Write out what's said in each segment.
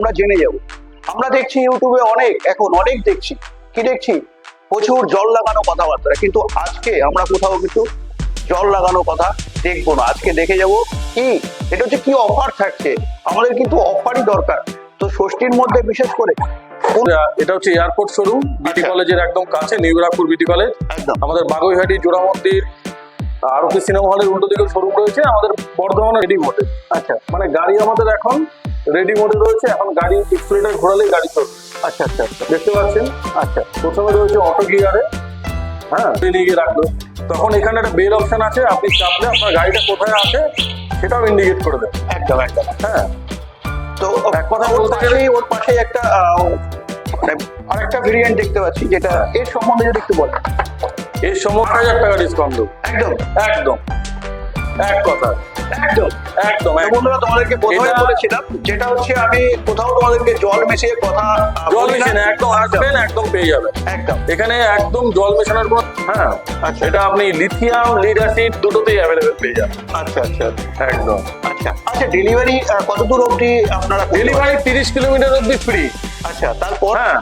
আমরা জেনে যাব। আমরা দেখছি ইউটিউবে অনেক এখন অনেক দেখছি। কি দেখছি? প্রচুর জল লাগানো কথাবার্তা। কিন্তু আজকে আমরা কোথাও কিন্তু জল লাগানো কথা দেখব না। আজকে দেখে যাব কি? এটা হচ্ছে কি অফার থাকছে? আমাদের কিন্তু অফারই দরকার। তো ষষ্ঠীর মধ্যে বিশেষ করে এটা হচ্ছে এয়ারপোর্ট শোরুম বিটি। কলেজের একদম কাছে নিউরাপুর বিটি কলেজ একদম। আমাদের বাগুইহাটি জোড়া মন্দির আরতি সিনেমা হলের উল্টো দিকে শোরুম রয়েছে। আমাদের বর্ধমানে রেডি মোডে আচ্ছা। মানে গাড়ি আমাদের এখন রেডি মোডে রয়েছে। এখন গাড়ি এক্সপ্লেটার ঘোরালেই গাড়ি চলবে। আচ্ছা আচ্ছা আচ্ছা। দেখতে পাচ্ছেন? আচ্ছা। প্রথমে রয়েছে অটো গিয়ারে হ্যাঁ নিয়ে গিয়ে রাখল তখন এখানে একটা বেল অপশন আছে। আপনি চাপলে আপনার গাড়িটা কোথায় আছে সেটাও ইন্ডিকেট করে দেবে। একদম একদম। হ্যাঁ। তো এক কথা বলতে গেলে- পাশেই ওর পাশে একটা মানে আরেকটা ভেরিয়েন্ট দেখতে পাচ্ছি যেটা এর সম্বন্ধে যদি একটু বল এর সম্বন্ধে হাজার টাকা ডিসকাউন্ট দেবো। একদম। একদম। এক কথা। একদম একদম। বন্ধুরা তোমাদেরকে প্রথমে বলেছিলাম যেটা হচ্ছে আমি কোথাও তোমাদেরকে জল মিশিয়ে কথা জল বলি না। একদম আসবেন একদম পেয়ে যাবেন একদম। এখানে একদম জল মেশানোর কোনো হ্যাঁ আচ্ছা। এটা আপনি লিথিয়াম লিড অ্যাসিড দুটোতেই অ্যাভেলেবেল পেয়ে যাবেন। আচ্ছা আচ্ছা। একদম। আচ্ছা। আচ্ছা ডেলিভারি কত দূর অবধি আপনারা ডেলিভারি তিরিশ কিলোমিটার ফ্রি আচ্ছা তারপর? হ্যাঁ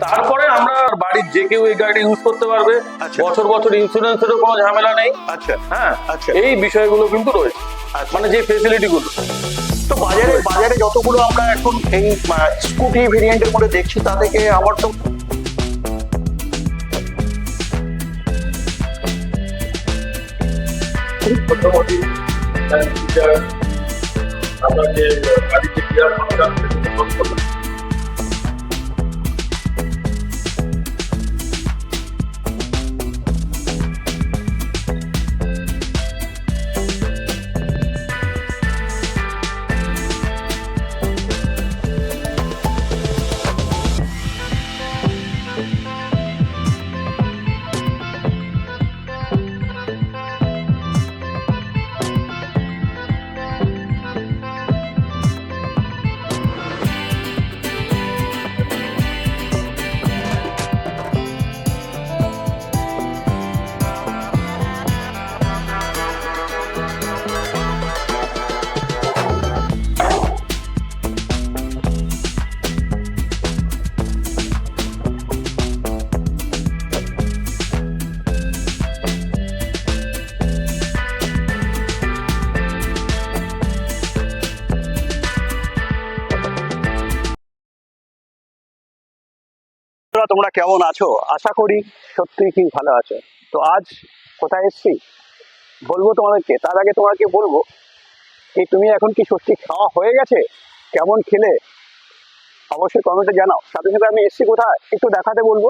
তারপরে আমরা বাড়ির যে কেউ এই গাড়ি ইউজ করতে পারবে। আচ্ছা। বছর বছর ইন্স্যুরেন্সেরও কোনো ঝামেলা নেই। আচ্ছা। হ্যাঁ আচ্ছা। এই বিষয়গুলো কিন্তু রয়েছে। মানে যে ফেসিলিটি গুলো। তো বাজারে বাজারে যতগুলো আমরা এখন এই স্কুটি ভেরিয়েন্টের মধ্যে দেখছি, তা থেকে আমার তো মোটামুটি আমরা যে বন্ধুরা, তোমরা কেমন আছো? আশা করি সত্যি কি ভালো আছো। তো আজ কোথায় এসছি? বলব তোমাদেরকে তার আগে তোমাকে বলব এই তুমি এখন কি সত্যি খাওয়া হয়ে গেছে? কেমন খেলে? অবশ্যই কমেন্টে জানাও। সাথে সাথে আমি এসছি কোথায়? একটু দেখাতে বলব।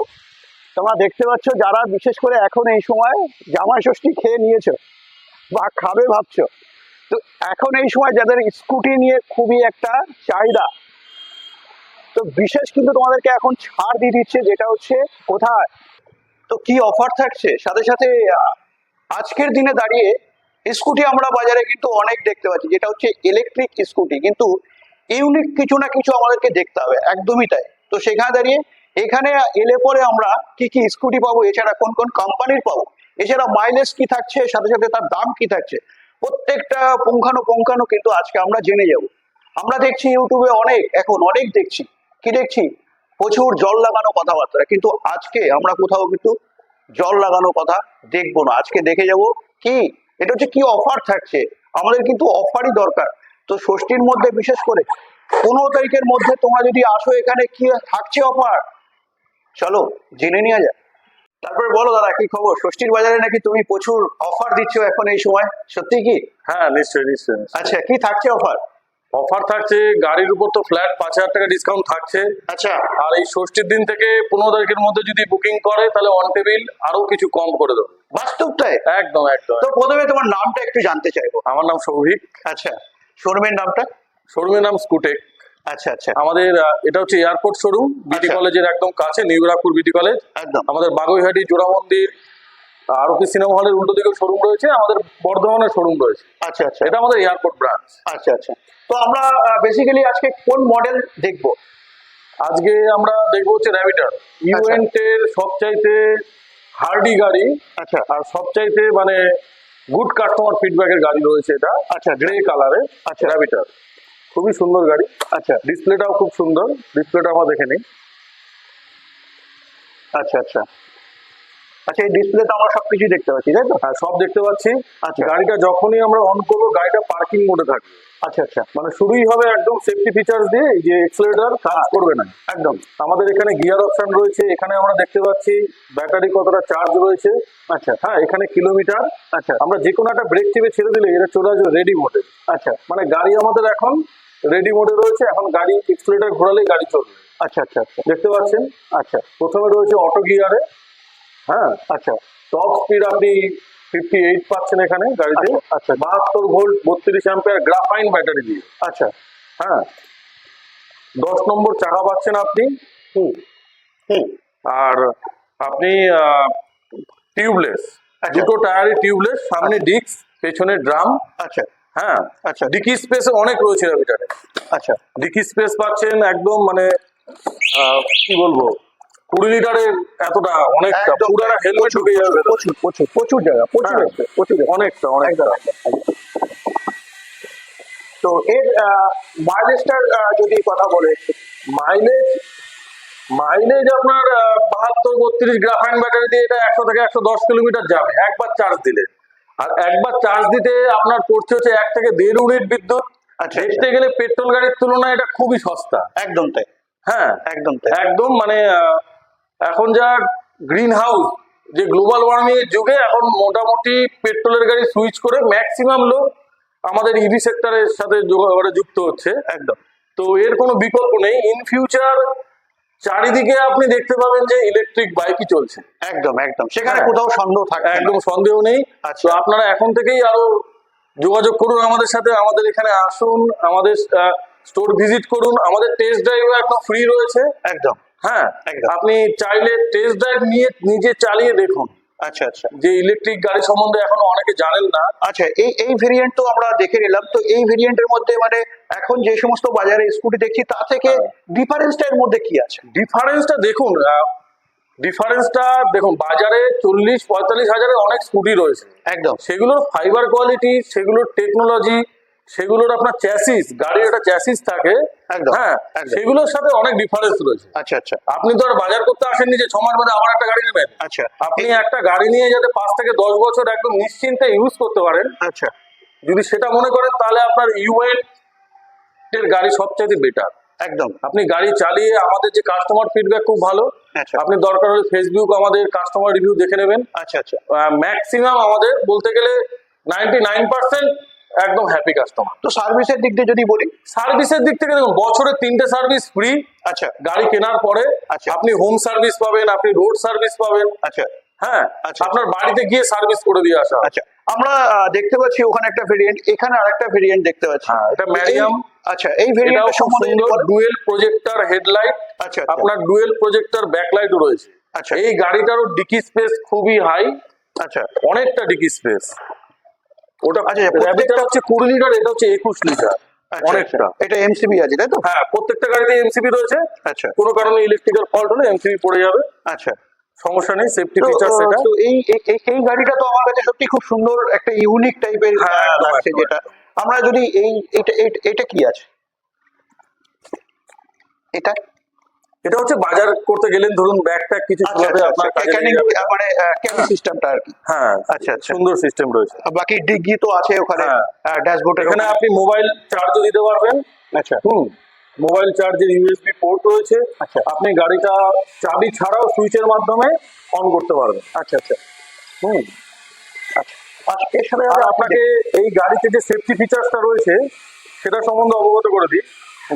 তোমরা দেখতে পাচ্ছ যারা বিশেষ করে এখন এই সময় জামাই ষষ্ঠী খেয়ে নিয়েছো বা খাবে ভাবছ তো এখন এই সময় যাদের স্কুটি নিয়ে খুবই একটা চাহিদা তো বিশেষ কিন্তু তোমাদেরকে এখন ছাড় দিয়ে দিচ্ছে, যেটা হচ্ছে কোথায়? তো কি অফার থাকছে? সাথে সাথে আজকের দিনে দাঁড়িয়ে স্কুটি আমরা বাজারে কিন্তু অনেক দেখতে পাচ্ছি, যেটা হচ্ছে ইলেকট্রিক স্কুটি কিন্তু ইউনিক কিছু না কিছু আমাদেরকে দেখতে হবে, একদমই তাই। তো সেখানে দাঁড়িয়ে, এখানে এলে পরে আমরা কি কি স্কুটি পাবো, এছাড়া কোন কোন কোম্পানির পাবো, এছাড়া মাইলেজ কি থাকছে, সাথে সাথে তার দাম কি থাকছে, প্রত্যেকটা পুঙ্খানো পুঙ্খানো কিন্তু আজকে আমরা জেনে যাব। আমরা দেখছি ইউটিউবে অনেক, এখন অনেক দেখছি। কি দেখছি? প্রচুর জল লাগানো কথাবার্তা। কিন্তু আজকে আমরা কোথাও কিন্তু জল লাগানো কথা দেখব না। আজকে দেখে যাব কি? এটা হচ্ছে কি অফার থাকছে? আমাদের কিন্তু অফারই দরকার। তো ষষ্ঠীর মধ্যে বিশেষ করে পনেরো তারিখের মধ্যে তোমরা যদি আসো এখানে কি থাকছে অফার চলো জেনে নেওয়া যাক। তারপরে বলো দাদা কি খবর? ষষ্ঠীর বাজারে নাকি তুমি প্রচুর অফার দিচ্ছ এখন এই সময়? সত্যি কি? হ্যাঁ নিশ্চয়ই নিশ্চয়ই আচ্ছা কি থাকছে অফার অফার থাকছে গাড়ির উপর তো ফ্ল্যাট পাঁচ হাজার টাকা ডিসকাউন্ট থাকছে। আচ্ছা। আর এই ষষ্ঠীর দিন থেকে পনেরো তারিখের মধ্যে যদি বুকিং করে তাহলে অন টেবিল আরও কিছু কম করে দেবো। বাস্তবটাই? একদম একদম। তো প্রথমে তোমার নামটা একটু জানতে চাইব। আমার নাম সৌভিক। আচ্ছা। শোরুমের নামটা? শোরুমের নাম স্কুটেক আচ্ছা আচ্ছা। আমাদের এটা হচ্ছে এয়ারপোর্ট শোরুম বিটি। কলেজের একদম কাছে নিউরাপুর বিটি কলেজ একদম। আমাদের বাগুইহাটি জোড়া মন্দির আরতি সিনেমা হলের উল্টো দিকে শোরুম রয়েছে আমাদের বর্ধমানের শোরুম রয়েছে। আচ্ছা আচ্ছা। এটা আমাদের এয়ারপোর্ট ব্রাঞ্চ আচ্ছা আচ্ছা। তো আমরা বেসিক্যালি আজকে কোন মডেল দেখব? আজকে আমরা দেখব হচ্ছে র্যাবিটার ইউএন্টের সবচাইতে হার্ডি গাড়ি আচ্ছা। আর সবচাইতে মানে গুড কাস্টমার ফিডব্যাকের গাড়ি রয়েছে এটা। আচ্ছা গ্রে কালারে আচ্ছা। র্যাবিটার খুবই সুন্দর গাড়ি। আচ্ছা। ডিসপ্লেটাও খুব সুন্দর। ডিসপ্লেটা আমরা দেখে নিই। আচ্ছা আচ্ছা। আচ্ছা এই ডিসপ্লেতে আমরা সবকিছু দেখতে পাচ্ছি তাই তো? হ্যাঁ সব দেখতে পাচ্ছি। আচ্ছা। গাড়িটা যখনই আমরা অন করব গাড়িটা পার্কিং মোডে থাকবে। আচ্ছা আচ্ছা। মানে শুরুই হবে একদম সেফটি ফিচার্স দিয়ে যে এক্সেলেটার কাজ হ্যাঁ। করবে না। একদম। আমাদের এখানে গিয়ার অপশন রয়েছে এখানে আমরা দেখতে পাচ্ছি ব্যাটারি কতটা চার্জ রয়েছে। আচ্ছা। হ্যাঁ এখানে কিলোমিটার আচ্ছা। আমরা যে কোনো একটা ব্রেক টিপে ছেড়ে দিলে এটা চলে আসবে রেডি মোডে আচ্ছা। মানে গাড়ি আমাদের এখন রেডি মোডে রয়েছে এখন গাড়ি এক্সেলেটার ঘোরালেই গাড়ি চলবে। আচ্ছা আচ্ছা আচ্ছা। দেখতে পাচ্ছেন? আচ্ছা। প্রথমে রয়েছে অটো গিয়ারে হ্যাঁ আচ্ছা। টপ স্পিড আপনি ফিফটি এইট পাচ্ছেন এখানে গাড়িতে। আচ্ছা, আচ্ছা। বাহাত্তর ভোল্ট বত্রিশ অ্যাম্পিয়ার গ্রাফাইন ব্যাটারি দিয়ে। আচ্ছা। হ্যাঁ। দশ নম্বর চাকা পাচ্ছেন আপনি। হুম। হুম। আর আপনি টিউবলেস আচ্ছা। দুটো টায়ারই টিউবলেস সামনে ডিস্ক পেছনে ড্রাম আচ্ছা। হ্যাঁ। আচ্ছা। ডিকি স্পেস অনেক রয়েছে আচ্ছা। ডিকি স্পেস পাচ্ছেন একদম মানে কি বলব? কুড়ি লিটারের এতটা অনেকটা একদম। পুরো হেলমেট ঢুকে যাবে প্রচুর প্রচুর প্রচুর জায়গা প্রচুর হ্যাঁ। প্রচুর অনেকটা অনেকটা। তো এর মাইলেজটার যদি কথা বলে মাইলেজ মাইলেজ আপনার বাহাত্তর বত্রিশ গ্রাফাইন ব্যাটারি দিয়ে এটা একশো থেকে একশো দশ কিলোমিটার যাবে একবার চার্জ দিলে। আর একবার চার্জ দিতে আপনার পড়ছে হচ্ছে এক থেকে দেড় ইউনিট বিদ্যুৎ। আচ্ছা, দেখতে গেলে পেট্রোল গাড়ির তুলনায় এটা খুবই সস্তা। একদম তাই। হ্যাঁ একদম তাই। একদম মানে এখন যা গ্রিন হাউস যে গ্লোবাল ওয়ার্মিং এর যুগে এখন মোটামুটি পেট্রোলের গাড়ি সুইচ করে ম্যাক্সিমাম লোক আমাদের ইভি সেক্টরের সাথে মানে যুক্ত হচ্ছে। একদম। তো এর কোনো বিকল্প নেই। ইন ফিউচার চারিদিকে আপনি দেখতে পাবেন যে ইলেকট্রিক বাইকই চলছে। একদম একদম। সেখানে হ্যাঁ। কোথাও সন্দেহ থাকবে না। একদম সন্দেহ নেই। আচ্ছা। তো আপনারা এখন থেকেই আরও যোগাযোগ করুন আমাদের সাথে। আমাদের এখানে আসুন আমাদের স্টোর ভিজিট করুন। আমাদের টেস্ট ড্রাইভ একদম ফ্রি রয়েছে। একদম। হ্যাঁ। আপনি চাইলে টেস্ট ড্রাইভ নিয়ে নিজে চালিয়ে দেখুন। আচ্ছা আচ্ছা। যে ইলেকট্রিক গাড়ি সম্বন্ধে এখনও অনেকে জানেন না। আচ্ছা এই এই ভেরিয়েন্ট তো আমরা দেখে নিলাম। তো এই ভেরিয়েন্টের মধ্যে মানে এখন যে সমস্ত বাজারে স্কুটি দেখছি তা থেকে হ্যাঁ। ডিফারেন্সটা এর মধ্যে কি আছে? ডিফারেন্সটা দেখুন ডিফারেন্সটা দেখুন বাজারে চল্লিশ পঁয়তাল্লিশ হাজারে অনেক স্কুটি রয়েছে। একদম। সেগুলোর ফাইবার কোয়ালিটি সেগুলোর টেকনোলজি সেগুলোর আপনার চ্যাসিস গাড়ির একটা চ্যাসিস থাকে। একদম, হ্যাঁ সেগুলোর সাথে অনেক ডিফারেন্স রয়েছে। আচ্ছা আচ্ছা। আপনি তো আর বাজার করতে আসেননি যে ছ মাস বাদে আবার একটা গাড়ি নেবেন। আচ্ছা। আপনি একটা গাড়ি নিয়ে যাতে পাঁচ থেকে দশ বছর একদম নিশ্চিন্তে ইউজ করতে পারেন। আচ্ছা। যদি সেটা মনে করেন তাহলে আপনার ইউএন এর গাড়ি সবচেয়ে বেটার একদম। আপনি গাড়ি চালিয়ে আমাদের যে কাস্টমার ফিডব্যাক খুব ভালো। আচ্ছা। আপনি দরকার হলে ফেসবুক আমাদের কাস্টমার রিভিউ দেখে নেবেন। আচ্ছা আচ্ছা। ম্যাক্সিমাম আমাদের বলতে গেলে নাইনটি নাইন পার্সেন্ট একদম হ্যাপি কাস্টমার তো সার্ভিসের দিক দিয়ে যদি বলি? সার্ভিসের দিক থেকে দেখুন বছরে তিনটে সার্ভিস ফ্রি আচ্ছা। গাড়ি কেনার পরে আচ্ছা। আপনি হোম সার্ভিস পাবেন আপনি রোড সার্ভিস পাবেন। আচ্ছা। হ্যাঁ আচ্ছা। আপনার বাড়িতে গিয়ে সার্ভিস করে দিয়ে আসা। আচ্ছা। আমরা দেখতে পাচ্ছি ওখানে একটা ভেরিয়েন্ট এখানে আরেকটা ভেরিয়েন্ট দেখতে পাচ্ছি। হ্যাঁ, এটা। এই- আচ্ছা এই ভেরিয়েন্ট সুন্দর ডুয়েল প্রজেক্টর হেডলাইট আচ্ছা আচ্ছা। আপনার ডুয়েল প্রজেক্টর ব্যাকলাইটও রয়েছে। আচ্ছা। এই গাড়িটারও ডিকি স্পেস খুবই হাই আচ্ছা। অনেকটা ডিকি স্পেস ওটা আচ্ছা, প্রত্যেকটা- হচ্ছে কুড়ি লিটার এটা হচ্ছে একুশ লিটার আচ্ছা, অনেকটা। আচ্ছা। এটা এমসিবি আছে তাই তো? হ্যাঁ প্রত্যেকটা গাড়িতে এমসিবি রয়েছে। আচ্ছা। কোনো কারণে ইলেকট্রিক্যাল ফল্ট হলে এমসিবি পড়ে যাবে। আচ্ছা। সমস্যা নেই সেফটি তো, এটা তো এই এই- গাড়িটা তো আমার কাছে সত্যি খুব সুন্দর একটা ইউনিক টাইপের হ্যাঁ, লাগছে যেটা। আমরা যদি এই এটা- এটা কি আছে? এটা এটা হচ্ছে বাজার করতে গেলেন ধরুন ব্যাগ ট্যাগ কিছু আচ্ছা আচ্ছা, আপনার আচ্ছা। মানে ক্যাবি সিস্টেমটা আর কি। হ্যাঁ আচ্ছা আচ্ছা। সুন্দর সিস্টেম রয়েছে। বাকি ডিগ্গি তো আছে ওখানে। ড্যাশবোর্ডে এখানে আপনি মোবাইল চার্জও দিতে পারবেন। আচ্ছা। হুম মোবাইল চার্জের ইউএসবি পোর্ট রয়েছে। আচ্ছা। আপনি গাড়িটা চাবি ছাড়াও সুইচের মাধ্যমে অন করতে পারবেন। আচ্ছা আচ্ছা। হুম। আচ্ছা। এর সাথে আপনাকে এই গাড়িতে যে সেফটি ফিচার্সটা রয়েছে সেটা সম্বন্ধে অবগত করে দিই।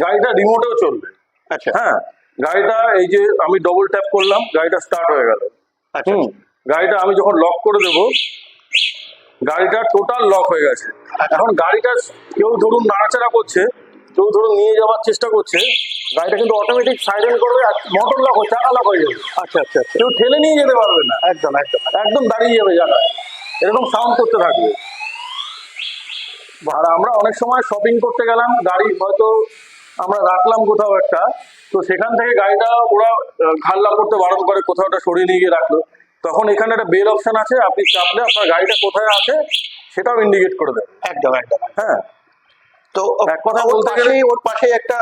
গাড়িটা রিমোটেও চলবে। আচ্ছা। হ্যাঁ গাড়িটা এই যে আমি ডবল ট্যাপ করলাম গাড়িটা স্টার্ট হয়ে গেল। আচ্ছা হুম গাড়িটা আমি যখন লক করে দেবো গাড়িটা টোটাল লক হয়ে গেছে। এখন গাড়িটা কেউ ধরুন নাড়াচাড়া করছে কেউ ধরুন নিয়ে যাওয়ার চেষ্টা করছে গাড়িটা কিন্তু অটোমেটিক সাইলেন্ট করবে মোটর লক হয়ে চাকা লক হয়ে যাবে। আচ্ছা আচ্ছা আচ্ছা। কেউ ঠেলে নিয়ে যেতে পারবে না। একদম একদম। একদম দাঁড়িয়ে যাবে জায়গা এরকম সাউন্ড করতে থাকবে। আর আমরা অনেক সময় শপিং করতে গেলাম গাড়ি হয়তো আমরা রাখলাম কোথাও একটা তো সেখান থেকে গাড়িটা ওরা ঘাল্লা করতে বারণ করে কোথাও একটা সরিয়ে নিয়ে গিয়ে রাখল। তখন এখানে একটা বেল অপশন আছে আপনি চাপলে আপনার গাড়িটা কোথায় আছে সেটাও ইন্ডিকেট করে দেবে। একদম একদম। হ্যাঁ। তো এক কথা বলতে গেলে- ওর পাশে একটা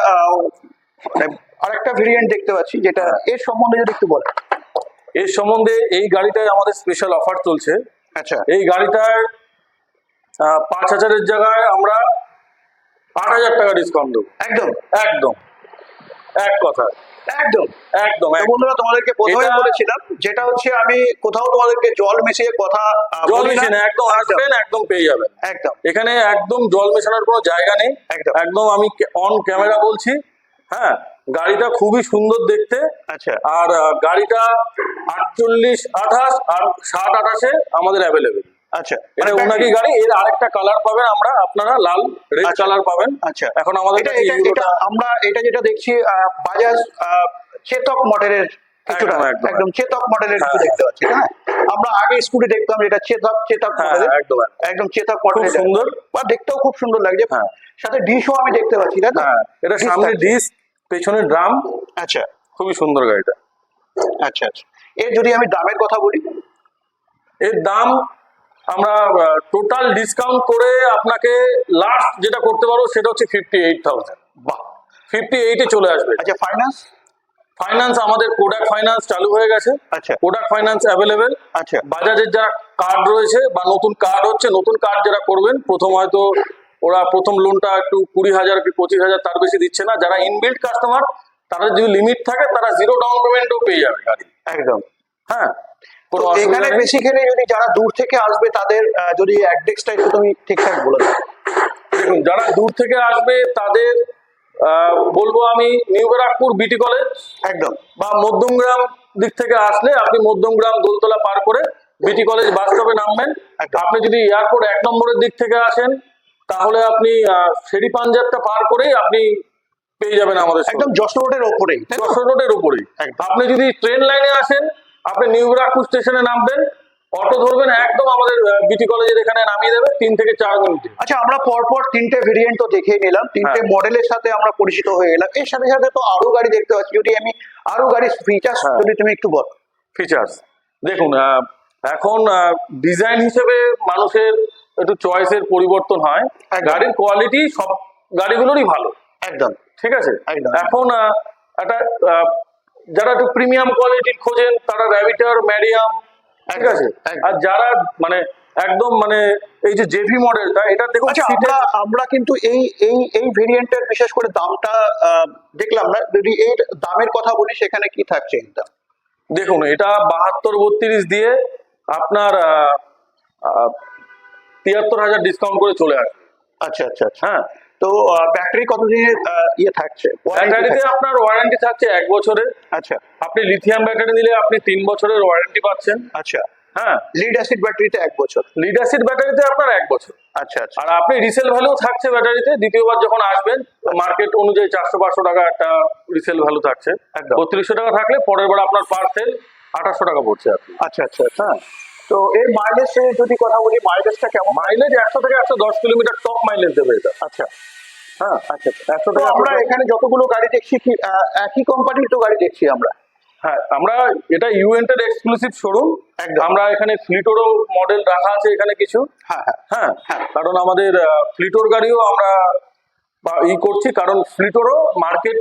মানে আরেকটা ভেরিয়েন্ট দেখতে পাচ্ছি যেটা হ্যাঁ। এর সম্বন্ধে যদি একটু বলেন। এর সম্বন্ধে এই গাড়িটায় আমাদের স্পেশাল অফার চলছে। আচ্ছা। এই গাড়িটার পাঁচ হাজারের জায়গায় আমরা আট হাজার টাকা ডিসকাউন্ট দেবো। একদম। একদম। এক কথা। একদম। একদম বন্ধুরা তোমাদেরকে প্রথমে বলেছিলাম যেটা হচ্ছে আমি কোথাও তোমাদেরকে জল মিশিয়ে কথা জল বলি না। মিশে না একদম আসবেন একদম পেয়ে যাবেন। একদম। এখানে একদম জল মেশানোর কোনো জায়গা নেই। একদম। একদম আমি অন ক্যামেরা বলছি। হ্যাঁ গাড়িটা খুবই সুন্দর দেখতে। আচ্ছা। আর গাড়িটা আটচল্লিশ আঠাশ আর ষাট আঠাশে আমাদের অ্যাভেলেবেল আচ্ছা এটা ওনাকি গাড়ি এর আরেকটা কালার পাবেন আমরা আপনারা লাল রেড আচ্ছা। কালার পাবেন। আচ্ছা। এখন আমাদের এটা এটা এটা আমরা এটা যেটা দেখছি বাজাজ চেতক মডেলের কিছুটা একদম, চেতক মডেলের কিছু। দেখতে পাচ্ছি হ্যাঁ? আমরা আগে স্কুটি দেখতাম যেটা চেতক চেতক মডেলের একদম একদম। একদম চেতক খুব মডেলের সুন্দর। বা দেখতেও খুব সুন্দর লাগছে। হ্যাঁ। সাথে ডিশও আমি দেখতে পাচ্ছি তাই তো? হ্যাঁ এটা সামনে। ডিস্ক পেছনে ড্রাম আচ্ছা। খুবই সুন্দর গাড়িটা। আচ্ছা আচ্ছা। এর যদি আমি দামের কথা বলি? এর দাম আমরা টোটাল ডিসকাউন্ট করে আপনাকে লাস্ট যেটা করতে পারব সেটা হচ্ছে ফিফটি এইট থাউজেন্ড বাহ ফিফটি এইটে চলে আসবে। আচ্ছা ফাইন্যান্স ফাইন্যান্স আমাদের কোডাক ফাইন্যান্স চালু হয়ে গেছে। আচ্ছা। কোডাক ফাইন্যান্স অ্যাভেলেবেল আচ্ছা। বাজাজের যারা কার্ড রয়েছে বা নতুন কার্ড হচ্ছে নতুন কার্ড যারা করবেন প্রথম হয়তো ওরা প্রথম লোনটা একটু কুড়ি হাজার কি পঁচিশ হাজার তার বেশি দিচ্ছে না। যারা ইনবিল্ড কাস্টমার তারা যদি লিমিট থাকে তারা জিরো ডাউন পেমেন্টও পেয়ে যাবে গাড়ি। একদম। হ্যাঁ কোনো এখানে। বেসিক্যালি যদি যারা দূর থেকে আসবে তাদের যদি অ্যাড্রেসটা একটু তুমি ঠিকঠাক বলে দাও দেখুন যারা দূর থেকে আসবে তাদের বলব আমি নিউ ব্যারাকপুর বিটি কলেজ একদম বা মধ্যমগ্রাম দিক থেকে আসলে আপনি মধ্যমগ্রাম দোলতলা পার করে বিটি কলেজ বাস স্টপে নামবেন। আপনি যদি এয়ারপোর্ট এক নম্বরের দিক থেকে আসেন তাহলে আপনি শেরি পাঞ্জাবটা পার করেই আপনি পেয়ে যাবেন আমাদের একদম যশোর রোডের ওপরেই যশোর রোডের একদম। আপনি যদি ট্রেন লাইনে আসেন আপনি নিউ ব্যারাকপুর স্টেশনে নামবেন অটো ধরবেন একদম আমাদের বিটি কলেজের এখানে নামিয়ে দেবে তিন থেকে চার মিনিটে আচ্ছা আমরা পরপর তিনটে ভেরিয়েন্ট তো দেখে নিলাম তিনটে হ্যাঁ। মডেলের সাথে আমরা পরিচিত হয়ে গেলাম এর সাথে সাথে তো আরও গাড়ি দেখতে পাচ্ছি যদি আমি আরও গাড়ির ফিচার্স হ্যাঁ। যদি তুমি একটু বল ফিচার্স দেখুন আহ, এখন ডিজাইন হিসেবে মানুষের একটু চয়েসের পরিবর্তন হয়। গাড়ির কোয়ালিটি সব গাড়িগুলোরই ভালো একদম ঠিক আছে একদম। এখন একটা আহ, যারা একটু প্রিমিয়াম কোয়ালিটির খোঁজেন তারা র্যাবিটার ম্যারিয়াম ঠিক আছে? আর যারা মানে একদম মানে এই যে জেভি মডেলটা এটা দেখুন আচ্ছা আমরা আমরা কিন্তু এই এই এই ভেরিয়েন্টের বিশেষ করে দামটা দেখলাম না যদি এর দামের কথা বলি সেখানে কি থাকছে এটা দেখুন এটা বাহাত্তর বত্রিশ দিয়ে আপনার তিয়াত্তর হাজার ডিসকাউন্ট করে চলে আসবে। আচ্ছা আচ্ছা আচ্ছা। হ্যাঁ তো ব্যাটারি কতদিনের ইয়ে থাকছে? ব্যাটারিতে আপনার ওয়ারেন্টি থাকছে এক বছরের। আচ্ছা। আপনি লিথিয়াম ব্যাটারি নিলে আপনি তিন বছরের ওয়ারেন্টি পাচ্ছেন। আচ্ছা। হ্যাঁ। লিড অ্যাসিড ব্যাটারিতে এক বছর। লিড অ্যাসিড ব্যাটারিতে আপনার এক বছর। আচ্ছা আচ্ছা। আর আপনি রিসেল ভ্যালু থাকছে ব্যাটারিতে দ্বিতীয়বার যখন আসবেন মার্কেট অনুযায়ী চারশো পাঁচশো টাকা একটা রিসেল ভ্যালু থাকছে। বত্রিশশো টাকা থাকলে পরের বার আপনার পার সেল আঠাশশো টাকা পড়ছে আপনি আচ্ছা আচ্ছা। হ্যাঁ। তো এর মাইলেজ যদি কথা বলি মাইলেজটা কেমন? মাইলেজ একশো থেকে একশো দশ কিলোমিটার টপ মাইলেজ দেবে এটা। আচ্ছা। হ্যাঁ আচ্ছা একশো থেকে আমরা এখানে যতগুলো গাড়ি দেখছি কি একই কোম্পানির তো গাড়ি দেখছি আমরা। হ্যাঁ আমরা এটা ইউএন্টের এক্সক্লুসিভ শোরুম। আমরা এখানে ফ্লিটোরও মডেল রাখা আছে এখানে কিছু। হ্যাঁ হ্যাঁ। হ্যাঁ হ্যাঁ। কারণ আমাদের ফ্লিটোর গাড়িও আমরা ই করছি কারণ ফ্লিটোরও মার্কেট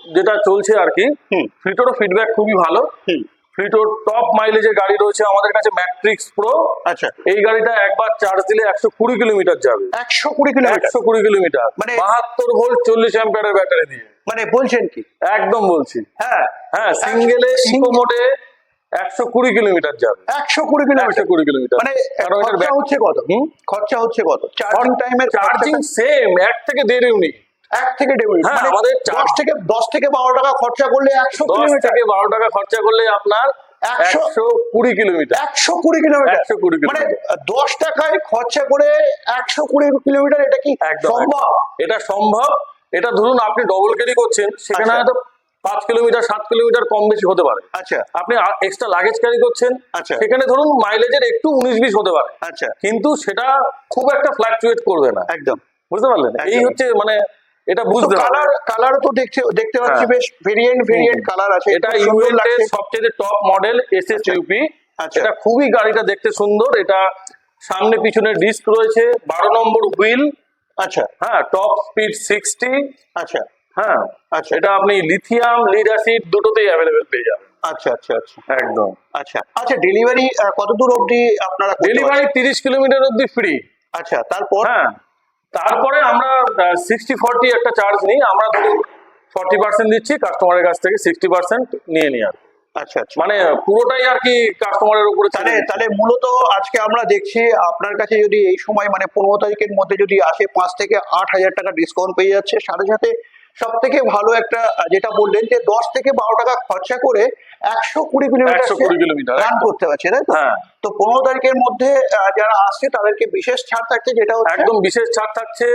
যেটা চলছে আর কি। ফ্লিটোরও ফিডব্যাক খুবই ভালো। ফ্লিটোর টপ মাইলেজের গাড়ি রয়েছে আমাদের কাছে ম্যাট্রিক্স প্রো আচ্ছা। এই গাড়িটা একবার চার্জ দিলে একশো কুড়ি কিলোমিটার যাবে। একশো কুড়ি কিলোমিটার? একশো কুড়ি কিলোমিটার। মানে- বাহাত্তর ভোল্ট চল্লিশ অ্যাম্পিয়ারের ব্যাটারি দিয়ে। মানে বলছেন কি? একদম বলছি। হ্যাঁ। হ্যাঁ সিঙ্গেলে ইকো মোডে একশো কুড়ি কিলোমিটার যাবে। একশো কুড়ি কিলোমিটার। কুড়ি কিলোমিটার। মানে খরচা হচ্ছে কত? খরচা হচ্ছে কত? চার্জিং টাইমের চার্জিং সেম এক থেকে দেড় ইউনিট এক থেকে দেড় মিনিট। হ্যাঁ, মানে আমাদের দশ থেকে দশ থেকে বারো টাকা খরচা করলে একশো দশ কিলোমিটার। থেকে বারো টাকা খরচা করলে আপনার একশো- একশো কুড়ি কিলোমিটার। একশো কুড়ি কিলোমিটার। 120 মানে দশ টাকায় খরচা করে একশো কুড়ি কিলোমিটার এটা কি সম্ভব? এটা সম্ভব। এটা ধরুন আপনি ডবল ক্যারি করছেন সেখানে আচ্ছা। হয়তো পাঁচ কিলোমিটার সাত কিলোমিটার কম বেশি হতে পারে। আচ্ছা। আপনি এক্সট্রা লাগেজ ক্যারি করছেন আচ্ছা। সেখানে ধরুন মাইলেজের একটু উনিশ বিশ হতে পারে। আচ্ছা। কিন্তু সেটা খুব একটা ফ্লাকচুয়েট করবে না। একদম। বুঝতে পারলেন? এই হচ্ছে মানে এটা বুঝতে হবে কালার তো দেখতে দেখতে পাচ্ছি হ্যাঁ। বেশ ভেরিয়েন্ট ভেরিয়েন্ট কালার আছে এটা সুন্দর সবচেয়ে top model S S UP আচ্ছা। এটা খুবই গাড়িটা দেখতে সুন্দর। এটা সামনে পিছনে ডিস্ক রয়েছে বারো নম্বর হুইল আচ্ছা। হ্যাঁ টপ স্পিড সিক্সটি আচ্ছা। হ্যাঁ। আচ্ছা। এটা আপনি লিথিয়াম লিড অ্যাসিড দুটোতেই অ্যাভেলেবেল পেয়ে যাবেন। আচ্ছা আচ্ছা আচ্ছা। একদম। আচ্ছা। আচ্ছা ডেলিভারি কত দূর অবধি আপনারা ডেলিভারি? তিরিশ কিলোমিটার অব্দি ফ্রি আচ্ছা তারপর? হ্যাঁ। তারপরে আমরা সিক্সটি ফর্টি একটা চার্জ নিই। আমরা ধরুন ফর্টি পার্সেন্ট দিচ্ছি কাস্টমারের কাছ থেকে সিক্সটি পার্সেন্ট নিয়ে নিই আর। আচ্ছা আচ্ছা। মানে পুরোটাই আর কি কাস্টমারের উপরে তাহলে তাহলে মূলত আজকে আমরা দেখছি আপনার কাছে যদি এই সময় মানে পনেরো তারিখের মধ্যে যদি আসে পাঁচ থেকে আট হাজার টাকা ডিসকাউন্ট পেয়ে যাচ্ছে সাথে সাথে সব থেকে ভালো একটা যেটা বললেন যে দশ থেকে বারো টাকা খরচা করে একশো কুড়ি কিলোমিটার একশো কুড়ি কিলোমিটার। রান করতে পারছে তাই তো? হ্যাঁ। তো পনেরো তারিখের মধ্যে আহ, যারা আসছে তাদেরকে বিশেষ ছাড় থাকছে যেটা একদম বিশেষ ছাড় থাকছে।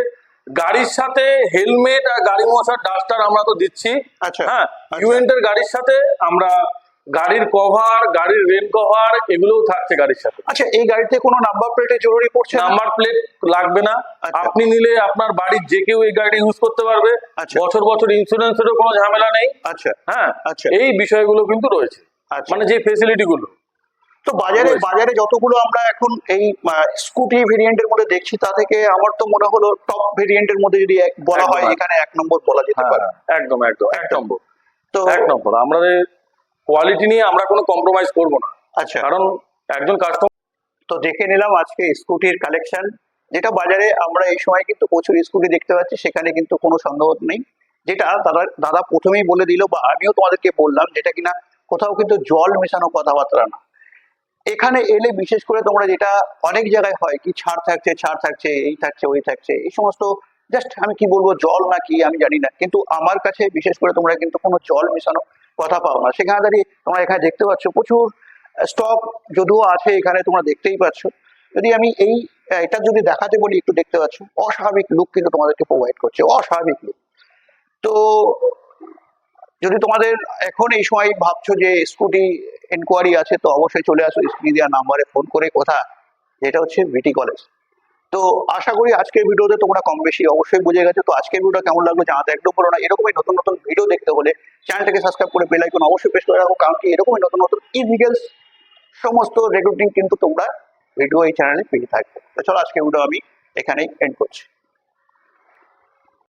গাড়ির সাথে হেলমেট আর গাড়ি মশার ডাস্টার আমরা তো দিচ্ছি। আচ্ছা। হ্যাঁ ইউএনটার গাড়ির সাথে আমরা গাড়ির কভার গাড়ির রেন কভার এগুলোও থাকছে গাড়ির সাথে। আচ্ছা এই গাড়িতে কোনো নাম্বার প্লেটে জরুরি পড়ছে নাম্বার প্লেট লাগবে না। আচ্ছা। আপনি নিলে আপনার বাড়ির যে কেউ এই গাড়ি ইউজ করতে পারবে। আচ্ছা। বছর বছর ইন্স্যুরেন্সেরও কোনো ঝামেলা নেই। আচ্ছা। হ্যাঁ? আচ্ছা। এই বিষয়গুলো কিন্তু রয়েছে। আচ্ছা। মানে যে ফেসিলিটি গুলো। তো বাজারে বাজারে যতগুলো আমরা এখন এই স্কুটি ভেরিয়েন্টের মধ্যে দেখছি তা থেকে আমার তো মনে হলো টপ ভেরিয়েন্টের মধ্যে যদি বলা হয় এখানে এক নম্বর বলা যেতে হ্যাঁ, পারে। একদম একদম এক নম্বর। তো এক নম্বর। আমাদের কোয়ালিটি নিয়ে আমরা কোনো কম্প্রোমাইজ করব না। আচ্ছা। কারণ একজন কাস্টমার তো দেখে নিলাম আজকে স্কুটির কালেকশন যেটা বাজারে আমরা এই সময় কিন্তু প্রচুর স্কুটি দেখতে পাচ্ছি সেখানে কিন্তু কোনো সন্দেহ নেই। যেটা দাদা দাদা প্রথমেই বলে দিল বা আমিও তোমাদেরকে বললাম যেটা কিনা কোথাও কিন্তু জল মেশানো কথাবার্তা না। এখানে এলে বিশেষ করে তোমরা যেটা অনেক জায়গায় হয় কি ছাড় থাকছে ছাড় থাকছে এই থাকছে ওই থাকছে এই সমস্ত জাস্ট আমি কি বলব জল না কি আমি জানি না। কিন্তু আমার কাছে বিশেষ করে তোমরা কিন্তু কোনো জল মেশানো কথা পাও না। সেখানে দাঁড়িয়ে তোমরা এখানে দেখতে পাচ্ছ প্রচুর স্টক যদিও আছে এখানে, তোমরা দেখতেই পাচ্ছ। যদি আমি এই, এটা যদি দেখাতে বলি, একটু দেখতে পাচ্ছ। অস্বাভাবিক লুক কিন্তু তোমাদেরকে প্রোভাইড করছে, অস্বাভাবিক লুক তো যদি তোমাদের এখন এই সময় ভাবছ যে স্কুটি এনকোয়ারি আছে, তো অবশ্যই চলে আসো স্ক্রিন দেওয়ার নাম্বারে ফোন করে কথা। যেটা হচ্ছে ভিটি কলেজ তো আশা করি আজকের ভিডিওতে তোমরা কম বেশি অবশ্যই বুঝে গেছো। তো আজকের ভিডিও কেমন লাগল জানাতে একদম পড়ো না। এরকমই নতুন নতুন ভিডিও দেখতে হলে চ্যানেলটাকে সাবস্ক্রাইব করে বেল আইকন অবশ্যই প্রেস করে রাখো, কারণ কি এরকমই নতুন নতুন ই ডিটেলস সমস্ত রেকর্ডিং কিন্তু তোমরা ভিডিও এই চ্যানেলে পেয়ে থাকবে। তো চলো আজকের ভিডিও আমি এখানেই এন্ড করছি।